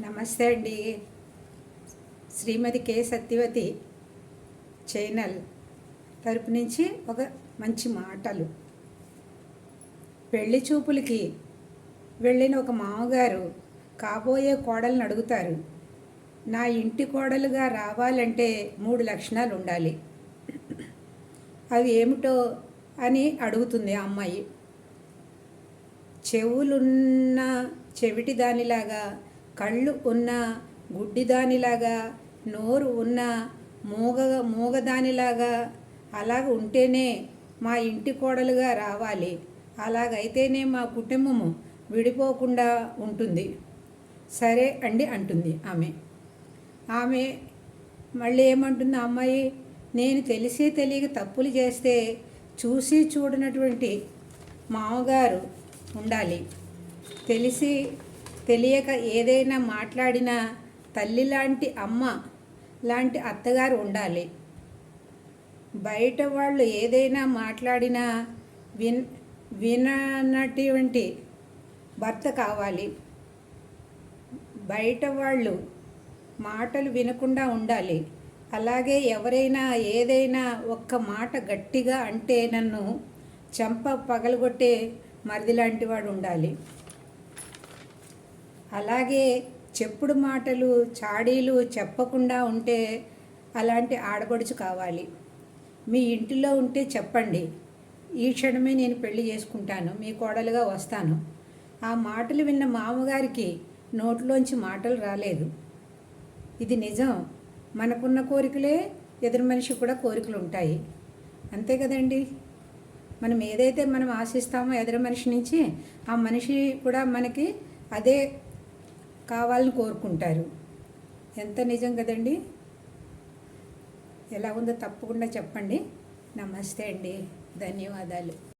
నమస్తే అండి. శ్రీమతి K Satyavathi channel తరపు నుంచి ఒక మంచి మాటలు. పెళ్ళి చూపులకి వెళ్ళిన ఒక మామగారు కాబోయే కోడలను అడుగుతారు. నా ఇంటి కోడలుగా రావాలంటే మూడు లక్షణాలు ఉండాలి. అవి ఏమిటో అని అడుగుతుంది ఆ అమ్మాయి. చెవులున్న చెవిటి దానిలాగా కళ్ళు ఉన్న గుడ్డి దానిలాగా నోరు ఉన్న మూగ మూగదానిలాగా అలాగ ఉంటేనే మా ఇంటి కోడలుగా రావాలి. అలాగైతేనే మా కుటుంబము విడిపోకుండా ఉంటుంది. సరే అండి అంటుంది ఆమె. ఆమె మళ్ళీ ఏమంటుంది అమ్మాయి నేను తెలిసి తెలియక తప్పులు చేస్తే చూసి చూడనటువంటి మామగారు ఉండాలి. తెలిసి తెలియక ఏదైనా మాట్లాడినా తల్లి లాంటి అమ్మ లాంటి అత్తగారు ఉండాలి. బయట వాళ్ళు ఏదైనా మాట్లాడినా విన్ విననటువంటి భర్త కావాలి. బయట వాళ్ళు మాటలు వినకుండా ఉండాలి. అలాగే ఎవరైనా ఏదైనా ఒక్క మాట గట్టిగా అంటే నన్ను చెంప పగలగొట్టే మరిది లాంటి వాడు ఉండాలి. అలాగే చెప్పుడు మాటలు చాడీలు చెప్పకుండా ఉంటే అలాంటి ఆడపడుచు కావాలి. మీ ఇంటిలో ఉంటే చెప్పండి. ఈ క్షణమే నేను పెళ్ళి చేసుకుంటాను మీ కోడలుగా వస్తాను. ఆ మాటలు విన్న మామగారికి నోట్లోంచి మాటలు రాలేదు. ఇది నిజం. మనకున్న కోరికలే ఎదురు మనిషి కూడా కోరికలు ఉంటాయి అంతే కదండి? మనం ఏదైతే మనం ఆశిస్తామో ఎదురు మనిషి నుంచి ఆ మనిషి కూడా మనకి అదే కావాలని కోరుకుంటారు. ఎంత నిజం కదండి? ఎలా ఉందో తప్పకుండా చెప్పండి. నమస్తే అండి. ధన్యవాదాలు.